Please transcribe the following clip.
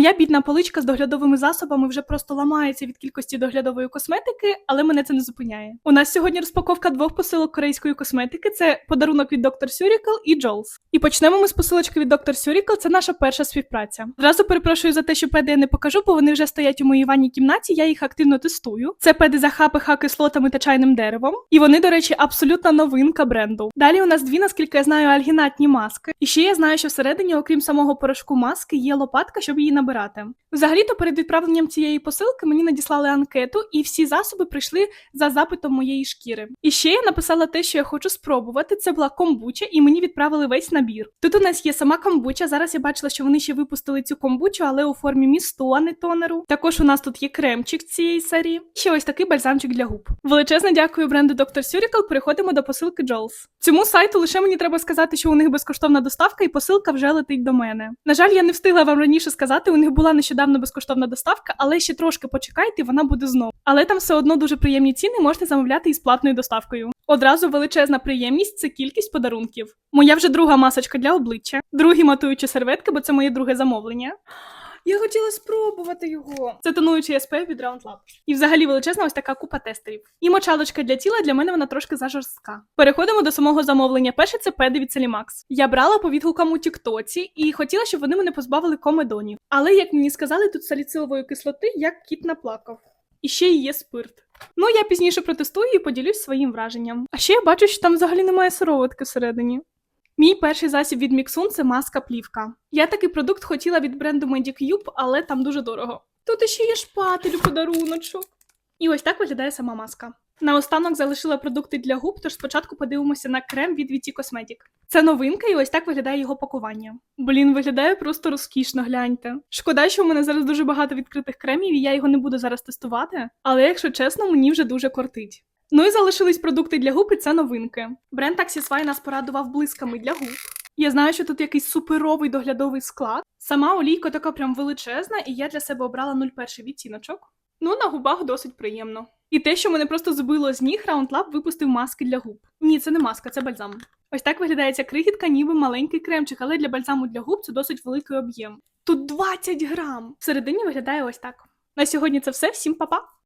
Моя бідна поличка з доглядовими засобами вже просто ламається від кількості доглядової косметики, але мене це не зупиняє. У нас сьогодні розпаковка двох посилок корейської косметики: це подарунок від Dr. Surical і Jols. І почнемо ми з посилочки від Dr. Surical. Це наша перша співпраця. Зразу перепрошую за те, що педи я не покажу, бо вони вже стоять у моїй ванній кімнаті. Я їх активно тестую. Це педи з АХ, кислотами та чайним деревом. І вони, до речі, абсолютна новинка бренду. Далі у нас дві, наскільки я знаю, альгінатні маски. І ще я знаю, що всередині, окрім самого порошку маски, є лопатка, щоб її набирати. Взагалі-то перед відправленням цієї посилки мені надіслали анкету, і всі засоби прийшли за запитом моєї шкіри. І ще я написала те, що я хочу спробувати. Це була комбуча, і мені відправили весь набір. Тут у нас є сама комбуча. Зараз я бачила, що вони ще випустили цю комбучу, але у формі місту, а не тонеру. Також у нас тут є кремчик цієї серії. Ще ось такий бальзамчик для губ. Величезне дякую бренду Dr. Surical. Переходимо до посилки Jols. Цьому сайту лише мені треба сказати, що у них безкоштовна доставка, і посилка вже летить до мене. На жаль, я не встигла вам раніше сказати. Них була нещодавно безкоштовна доставка, але ще трошки почекайте, вона буде знову. Але там все одно дуже приємні ціни, можете замовляти із платною доставкою. Одразу величезна приємність це кількість подарунків. Моя вже друга масочка для обличчя, другі матуючі серветки, бо це моє друге замовлення. Я хотіла спробувати його. Це тонуючий SPF від Roundlab. І взагалі величезна ось така купа тестерів. І мочалочка для тіла для мене вона трошки зажорстка. Переходимо до самого замовлення. Перше це педи від Celimax. Я брала по відгукам у Тіктоці і хотіла, щоб вони мене позбавили комедонів. Але як мені сказали, тут саліцилової кислоти, як кіт наплакав. І ще й є спирт. Ну, я пізніше протестую і поділюсь своїм враженням. А ще я бачу, що там взагалі немає сироватки всередині. Мій перший засіб від Mixun – це маска плівка. Я такий продукт хотіла від бренду Medicube, але там дуже дорого. Тут ще є шпатель у подаруночок. І ось так виглядає сама маска. Наостанок залишила продукти для губ, тож спочатку подивимося на крем від VT Cosmetic. Це новинка, і ось так виглядає його пакування. Блін, виглядає просто розкішно, гляньте. Шкода, що в мене зараз дуже багато відкритих кремів, і я його не буду зараз тестувати. Але якщо чесно, мені вже дуже кортить. Ну і залишились продукти для губ, і це новинки. Бренд Axisfy нас порадував блисками для губ. Я знаю, що тут якийсь суперовий доглядовий склад. Сама олійка така прям величезна, і я для себе обрала 01 відтіночок. Ну, на губах досить приємно. І те, що мене просто збило з ніг, Roundlab випустив маски для губ. Ні, це не маска, це бальзам. Ось так виглядає ця крихітка, ніби маленький кремчик, але для бальзаму для губ це досить великий об'єм. Тут 20 грам. Всередині виглядає ось так. На сьогодні це все. Всім па-па!